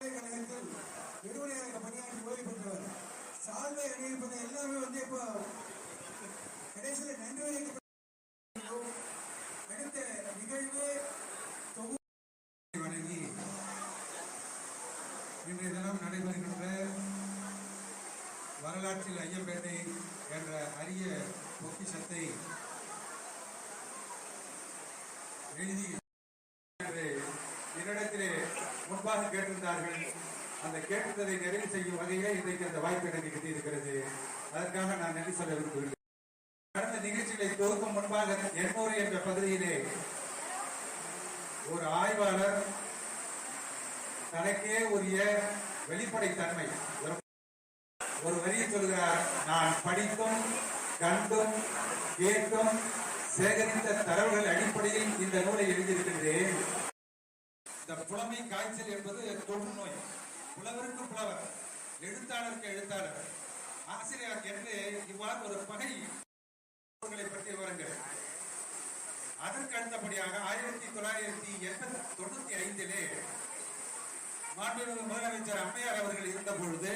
கழகத்தில் நிறுவனராக பணியாற்றி ஓய்வு பெற்றவர் சால்வை அணிவிப்பது எல்லாமே வந்து இப்போ கடைசியில் நன்றி அடுத்த நிகழ்வு தொகுதி வழங்கி இன்றைய தினம் நடைபெறுகின்ற வரலாற்றில் ஐயம்பேட்டை என்ற அரிய பொக்கிஷத்தை எழுதி என்று என்னிடத்திலே முன்பாக கேட்டிருந்தார்கள். அந்த கேட்டதை நிறைவு செய்யும் வகையிலே இன்றைக்கு அந்த வாய்ப்பு எனக்கு கிட்டியிருக்கிறது அதற்காக நான் நன்றி சொல்ல விரும்புகிறேன். கடந்த நிகழ்ச்சிகளை தொகுக்கும் முன்பாக எண்ணூறு என்ற பகுதியிலே ஒரு ஆய்வாளர் தனக்கே உரிய வெளிப்படைத்தன்மை ஒரு ஒரு வரியை சொல்கிறார். நான் படித்தும் கண்டும் கேட்டும் சேகரித்த தரவுகள் அடிப்படையில் இந்த நூலை எழுதியிருக்கின்றேன். இந்த புலமை காய்ச்சல் என்பது தொற்று நோய். புலவருக்கு புலவர் எழுத்தாளருக்கு எழுத்தாளர். ஆசிரியருக்கு என்று இவ்வாறு ஒரு பகை பற்றிய விவரங்கள். அதற்கு அடுத்தபடியாக ஆயிரத்தி தொள்ளாயிரத்தி எண்பத்தி தொண்ணூத்தி ஐந்திலே மாண்புமிகு முதலமைச்சர் அம்மையார் அவர்கள் இருந்த பொழுது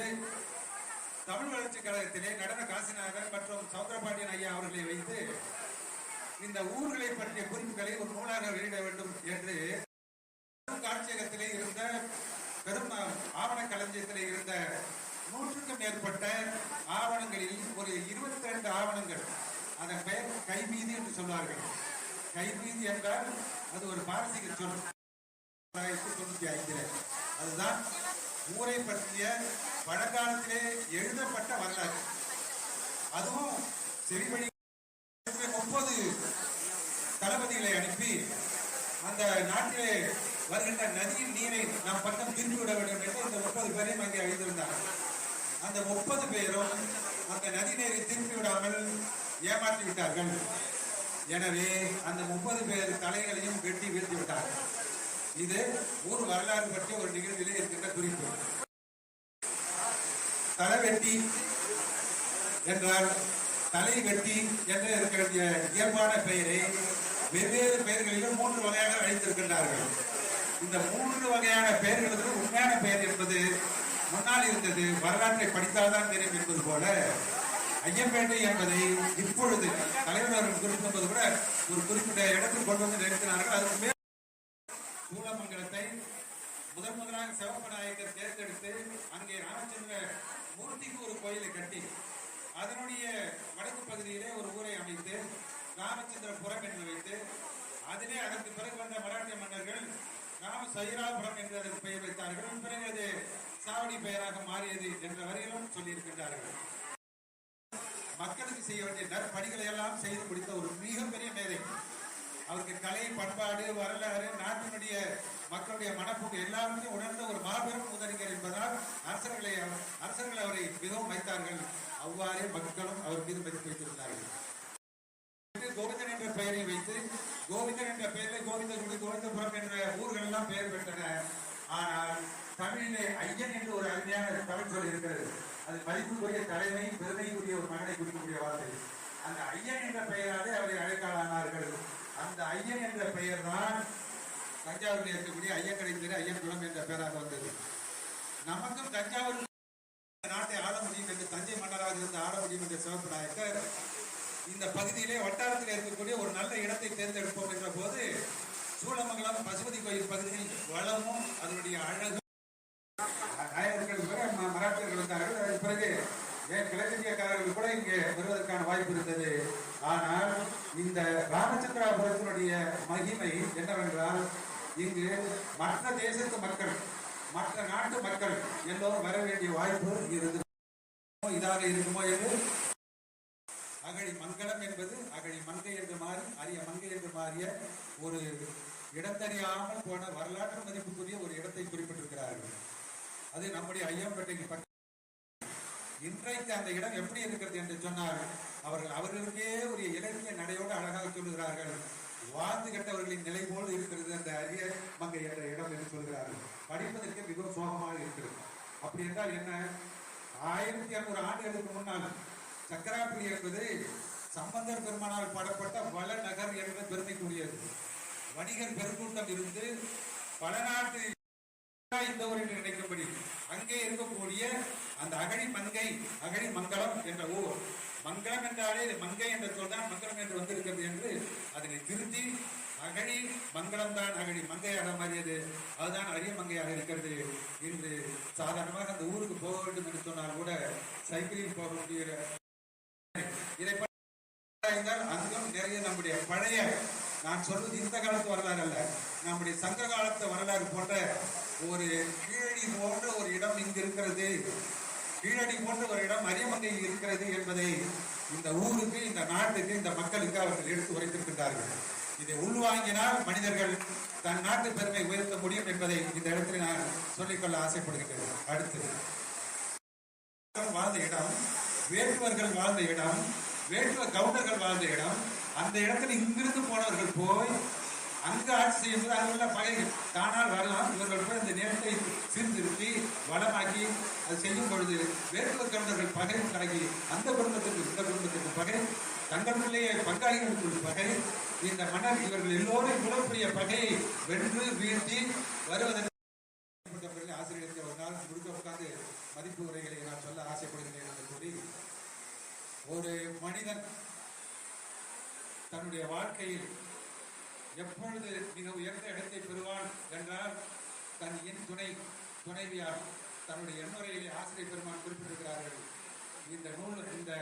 தமிழ் வளர்ச்சி கழகத்திலே நடன காசிநாதன் மற்றும் சௌந்தரபாண்டியன் ஐயா அவர்களை வைத்து இந்த ஊர்களை பற்றிய குறிப்புகளை ஒரு நூலாக வெளியிட வேண்டும் என்று காட்சியகத்திலே இருந்த பெரும் ஆவண களஞ்சியத்திலே இருந்த நூற்றுக்கும் மேற்பட்ட ஆவணங்களில் ஒரு இருபத்தி ரெண்டு ஆவணங்கள் அதன் பெயர் கைமீதி என்று சொல்வார்கள் கைமீதி என்றால் அது ஒரு பாரசீக சொல். தொண்ணூத்தி ஐந்துல. அதுதான் ஊரை பற்றிய பழங்காலத்திலே எழுதப்பட்ட வரலாறு. அதுவும் செவிவழி முப்பது தளபதிகளை அனுப்பி அந்த நாட்டிலே வருகின்ற நதியின் நீரை நாம் பக்கம் திரும்பி விட வேண்டும் என்று இந்த முப்பது பேரையும் அங்கே எழுதியிருந்தார் அந்த முப்பது பேரும் அந்த நதி நீரை திரும்பி விடாமல் ஏமாற்றி விட்டார்கள். எனவே அந்த முப்பது பேர் தலைகளையும் வெட்டி வீழ்த்தி விட்டார்கள். இது ஊர் வரலாறு பற்றிய ஒரு நிகழ்விலே இருக்கின்ற குறிப்பு. தலைவெட்டி என்றால் தலை வெட்டி என்று இருக்கிற இயல்பான பெயரை வெவ்வேறு பெயர்களிலும் மூன்று வகையாக அழைத்திருக்கின்றார்கள். இந்த மூன்று வகையான பெயர்களுக்கு உண்மையான பெயர் என்பது முன்னால் இருந்தது வரலாற்றை படித்தால்தான் தெரியும் என்பது போல ஐயம்பேட்டை என்பதை இப்பொழுது தலைவர் அவர்கள் குறிப்பிடுவது கூட ஒரு குறிப்பிட்ட இடத்தில் கொண்டு வந்து நிறுத்தினார்கள். அதற்கு மேல் சூளமங்கலத்தை முதன் முதலாக சிவப்ப நாயக்கர் தேர்ந்தெடுத்து அங்கே ராமச்சந்திர மூர்த்திக்கு ஒரு கோயிலை கட்டி அதனுடைய வடக்கு பகுதியிலே ஒரு ஊரை அமைத்து ராமச்சந்திரபுரம் என்று வைத்து அதிலே அதற்கு பிறகு வந்த மராட்டிய மன்னர்கள் ராம சைராபுரம் என்று அதற்கு பெயர் வைத்தார்கள். பிறகு அது சாவடி பெயராக மாறியது என்ற வரையிலும் சொல்லியிருக்கின்றார்கள். மக்களுக்கு செய்ய வேண்டிய நற்பணிகளை எல்லாம் செய்து முடித்த ஒரு மிகப்பெரிய மேதை. அவருக்கு கலை பண்பாடு வரலாறு நாட்டினுடைய மக்களுடைய மனப்போக்கு எல்லாருமே உணர்ந்த ஒரு மாபெரும் முதலிகர் என்பதால் அரசர்களை அரசர்கள் அவரை மிகவும் வைத்தார்கள். அவ்வாறே மக்களும் அவர் மீது மதிப்பு வைத்திருந்தார்கள் கோவிந்தன் என்ற பெயரை வைத்து கோவிந்தன் என்ற பெயரில் கோவிந்தகுடி கோவிந்தபுரம் என்ற ஊர்கள் எல்லாம் பெயர் பெற்றன. ஆனால் தமிழிலே ஐயன் என்று ஒரு அருமையான தமிழ் சொல் இருக்கிறது. அது மதிப்புக்குரிய தலைமை பெருமைக்குரிய ஒரு மகனை குறிக்கக்கூடிய வார்த்தை. அந்த ஐயன் என்ற பெயராலே அவரை அழைக்காளானார்கள் அந்த ஐயன் என்ற பெயர் தான் தஞ்சாவூரில் இருக்கக்கூடிய ஐயக்கடை தெரு ஐயன் குளம் என்ற பெயராக வந்தது. நமக்கும் தஞ்சாவூர் நாட்டை ஆள முடியும் என்று தஞ்சை மன்னராக இருந்து ஆள முடியும் என்ற சிவப்பு நாயக்கர் இந்த பகுதியிலே வட்டாரத்தில் இருக்கக்கூடிய ஒரு நல்ல இடத்தை தேர்ந்தெடுப்போம் என்ற போது சூழமங்கலம் பசுபதி கோயில் பகுதியில் வளமும் அதனுடைய அழகும். நாயகர்கள் கூட மராட்டியர்கள் வந்தார்கள் அதற்கு பிறகு ஏன் கிழக்கிந்தியக்காரர்கள் கூட இங்கே வருவதற்கான வாய்ப்பு இருந்தது. ஆனால் இந்த ராமச்சந்திராபுரத்தினுடைய மகிமை என்னவென்றால் இங்கு மற்ற தேசத்து மக்கள் மற்ற நாட்டு மக்கள் எல்லோரும் வர வேண்டிய வாய்ப்பு இருந்து இதாக இருக்குமோ என்று அகழி மங்கலம் என்பது அகழி மங்கை என்று மாறி அரிய மங்கை என்று மாறிய ஒரு இடத்தறியாமல் போன வரலாற்று மதிப்புக்குரிய ஒரு இடத்தை குறிப்பிட்டிருக்கிறார்கள். அது நம்முடைய ஐயம்பேட்டைக்கு பக்க இன்றைக்கு அந்த இடம் எப்படி இருக்கிறது என்று சொன்னால் அவர்கள் அவர்களுக்கே ஒரு இலக்கிய நடையோடு அழகாக சொல்லுகிறார்கள். வாழ்ந்து கெட்டவர்களின் நிலை போல் இருக்கிறது அந்த அரிய மங்கை என்ற இடம் என்று சொல்கிறார்கள் படிப்பதற்கு மிகவும் சோகமாக இருக்கிறது. அப்படி என்றால் என்ன? ஆயிரத்தி இரநூறு ஆண்டுகளுக்கு முன்னால் சக்கராபுரி என்பது சம்பந்தர் பெருமானால் பாடப்பட்ட வள நகர் என்ற பெருமைக்குரியது. வணிகர் பெருங்கூட்டம் இருந்து பல நாட்டு இந்த என்று நினைக்கும்படி அங்கே இருக்கக்கூடிய அந்த அகழி மங்கை அகழி மங்கலம் என்ற ஊர். மங்கலம் என்றாலே இது மங்கை என்ற சொல் தான் மங்கலம் என்று வந்திருக்கிறது என்று அதனை திருத்தி அகழி மங்கலம் தான் அகழி மங்கையாக மாறியது. அதுதான் அரிய மங்கையாக இருக்கிறது இன்று சாதாரணமாக அந்த ஊருக்கு போக வேண்டும் என்று சொன்னால் கூட சைக்கிளில் போக முடிகிற இதை ஆராய்ந்தால் அங்கும் நிறைய நம்முடைய பழைய நான் சொல்வது இந்த காலத்து வரலாறு அல்ல நம்முடைய சங்க காலத்து வரலாறு போன்ற ஒரு கீழடி போன்ற ஒரு இடம் இங்கு இருக்கிறது. கீழடி போன்ற ஒரு இடம் அரியமங்கையில் இருக்கிறது என்பதை இந்த ஊருக்கு இந்த நாட்டுக்கு இந்த மக்களுக்கு அவர்கள் எடுத்து உரைத்திருக்கின்றார்கள். இதை உள்வாங்கினால் மனிதர்கள் தன் நாட்டு பெருமை உயர்த்த முடியும் என்பதை இந்த இடத்தில் நான் சொல்லிக்கொள்ள ஆசைப்படுகின்றேன். அடுத்து வாழ்ந்த இடம் வேட்டுவர்கள் வாழ்ந்த இடம் வேட்டுவ கவுண்டர்கள் வாழ்ந்த இடம் அந்த இடத்துல இங்கிருந்து போனவர்கள் போய் அங்கு ஆட்சி செய்யும்போது அங்க உள்ள பகைகள். தானால் வரலாம். இவர்கள் போய் அந்த நேரத்தை சீர்திருத்தி வளமாக்கி அது செய்யும் பொழுது வேட்டுவ கவுண்டர்கள் பகை கலகி அந்த குடும்பத்துக்கு இந்த குடும்பத்துக்கு பகை தங்களுக்குள்ளேயே பங்காளிகளுக்குள் பகை இந்த மன்னர் இவர்கள் எல்லோரும் இவ்வளவு பெரிய பகையை வென்று வீழ்த்தி வருவதற்கு மதிப்பு உரைகளை நான் சொல்ல ஆசைப்படுகிறேன் என்று கூறி ஒரு மனிதன் தன்னுடைய வாழ்க்கையில் எப்பொழுது மிக உயர்ந்த இடத்தை பெறுவான் என்றால் தன் என் துணை துணைவியார் தன்னுடைய எண்ணுரையிலே ஆசிரியர் பெருமான் குறிப்பிட்டிருக்கிறார்கள். இந்த நூல் இந்த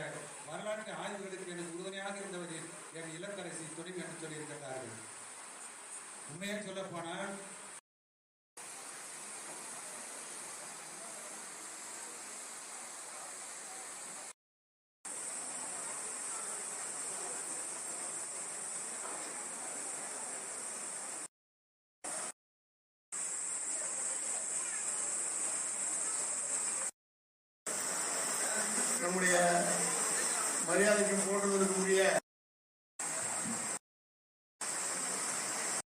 வரலாற்று ஆய்வுகளுக்கு எனக்கு உறுதுணையாக இருந்தவரின் என் இளந்தரசி துணைவி என்று சொல்லியிருக்கிறார்கள் உண்மையாக சொல்லப்போனால்